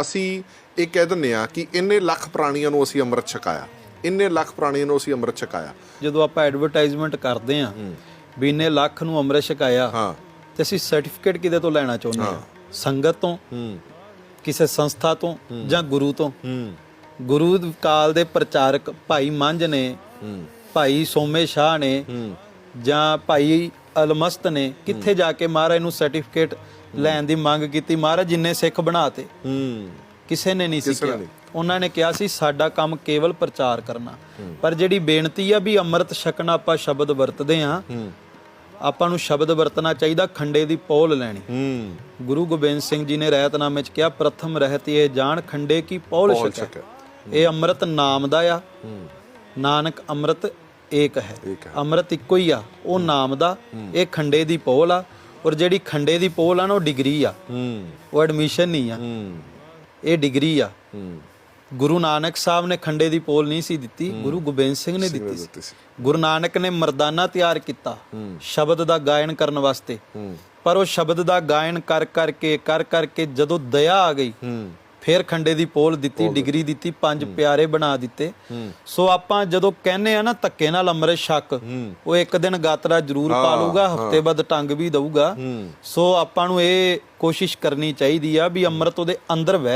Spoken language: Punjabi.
ਅਸੀਂ ਇਹ ਕਹਿ ਦਿੰਦੇ ਆ ਕਿ ਇੰਨੇ ਲੱਖ ਪ੍ਰਾਣੀਆਂ ਨੂੰ ਅਸੀਂ ਅੰਮ੍ਰਿਤ ਛਕਾਇਆ। ਇੰਨੇ ਲੱਖ ਪ੍ਰਾਣੀਆਂ ਨੂੰ ਅਸੀਂ ਅੰਮ੍ਰਿਤ ਛਕਾਇਆ। ਜਦੋਂ ਆਪਾਂ ਐਡਵਰਟਾਈਜ਼ਮੈਂਟ ਕਰਦੇ ਆ ਵੀ ਇੰਨੇ ਲੱਖ ਨੂੰ ਅੰਮ੍ਰਿਤ ਛਕਾਇਆ ਹਾਂ। ਤੇ ਅਸੀਂ ਸਰਟੀਫਿਕੇਟ ਕਿਹਦੇ ਤੋਂ ਲੈਣਾ ਚਾਹੁੰਦੇ ਆ ਸੰਗਤ ਤੋਂ? ਕਿਸੇ ਸੰਸਥਾ ਤੋਂ? ਜਾਂ ਗੁਰੂ ਤੋਂ? ਗੁਰੂ ਕਾਲ ਦੇ ਪ੍ਰਚਾਰਕ ਭਾਈ ਮੰਝ ਨੇ ਭਾਈ ਸੋਮੇ ਸ਼ਾਹ ਨੇ ਜਾਂ ਭਾਈ ਅਲਮਸਤ ਨੇ ਕਿੱਥੇ ਜਾ ਕੇ ਮਹਾਰਾਜ ਨੂੰ ਸਰਟੀਫਿਕੇਟ ਲੈਣ ਦੀ ਮੰਗ ਕੀਤੀ? ਮਹਾਰਾਜ ਜਿੰਨੇ ਸਿੱਖ ਬਣਾਤੇ ਹੂੰ। ਕਿਸੇ ਨੇ ਨਹੀਂ ਸੀ ਕਿਹਾ। ਉਹਨਾਂ ਨੇ ਕਿਹਾ ਸੀ ਸਾਡਾ ਕੰਮ ਕੇਵਲ ਪ੍ਰਚਾਰ ਕਰਨਾ। ਪਰ ਜਿਹੜੀ ਬੇਨਤੀ ਆ ਵੀ ਅੰਮ੍ਰਿਤ ਛਕਣਾ ਆਪਾਂ ਸ਼ਬਦ ਵਰਤਦੇ ਆ ਹੂੰ। ਆਪਾਂ ਨੂੰ ਸ਼ਬਦ ਵਰਤਣਾ ਚਾਹੀਦਾ ਖੰਡੇ ਦੀ ਪੌਲ ਲੈਣੀ। ਹੂੰ। ਗੁਰੂ ਗੋਬਿੰਦ ਸਿੰਘ ਜੀ ਨੇ ਰਹਿਤਨਾਮੇ ਚ ਕਿਹਾ ਪ੍ਰਥਮ ਰਹਿਤ ਇਹ ਜਾਣ ਖੰਡੇ ਕੀ ਪੌਲ ਛਕੈ? ਛਕੈ। ਇਹ ਅੰਮ੍ਰਿਤ ਨਾਮ ਦਾ ਆ। ਹੂੰ। ਨਾਨਕ ਅੰਮ੍ਰਿਤ ਏਕ ਹੈ। ਇੱਕ ਹੈ। ਅੰਮ੍ਰਿਤ ਇੱਕੋ ਹੀ ਆ। ਉਹ ਨਾਮ ਦਾ ਇਹ ਖੰਡੇ ਦੀ ਪੋਲ ਆ ਔਰ ਜਿਹੜੀ ਖੰਡੇ ਦੀ ਪੋਲ ਆ ਨਾ ਉਹ ਡਿਗਰੀ ਆ। ਹੂੰ। ਉਹ ਐਡਮਿਸ਼ਨ ਨਹੀਂ ਆ। ਹੂੰ। ਇਹ ਡਿਗਰੀ ਆ। ਹੂੰ। ਗੁਰੂ ਨਾਨਕ ਸਾਹਿਬ ਨੇ ਖੰਡੇ ਦੀ ਪੋਲ ਨਹੀਂ ਸੀ ਦਿੱਤੀ ਗੁਰੂ ਗੋਬਿੰਦ ਸਿੰਘ ਨੇ ਦਿੱਤੀ ਸੀ। ਗੁਰੂ ਨਾਨਕ ਨੇ ਮਰਦਾਨਾ ਤਿਆਰ ਕੀਤਾ ਸ਼ਬਦ ਦਾ ਗਾਇਨ ਕਰਨ ਵਾਸਤੇ। ਹੂੰ। ਪਰ ਉਹ ਸ਼ਬਦ ਦਾ ਗਾਇਨ ਕਰ ਕਰਕੇ ਕਰ ਕਰਕੇ ਜਦੋਂ ਦਇਆ ਆ ਗਈ ਹੂੰ। ਫੇਰ ਖੰਡੇ ਦੀ ਪੋਲ ਦਿੱਤੀ ਡਿਗਰੀ ਦਿੱਤੀ ਪੰਜ ਪਿਆਰੇ ਬਣਾ ਦਿੱਤੇ। ਸੋ ਆਪਾਂ ਜਦੋਂ ਕਹਿੰਨੇ ਆ ਨਾ ਧੱਕੇ ਨਾਲ ਅੰਮ੍ਰਿਤ ਛਕ ਉਹ ਇੱਕ ਦਿਨ ਗਾਤਰਾ ਜ਼ਰੂਰ ਪਾ ਲੂਗਾ ਹਫ਼ਤੇ ਬਾਅਦ ਟੰਗ ਵੀ ਦਊਗਾ। ਸੋ ਆਪਾਂ ਨੂੰ ਇਹ ਕੋਸ਼ਿਸ਼ ਕਰਨੀ ਚਾਹੀਦੀ ਆ ਵੀ ਅੰਮ੍ਰਿਤ ਉਹਦੇ ਅੰਦਰ ਵਹਿ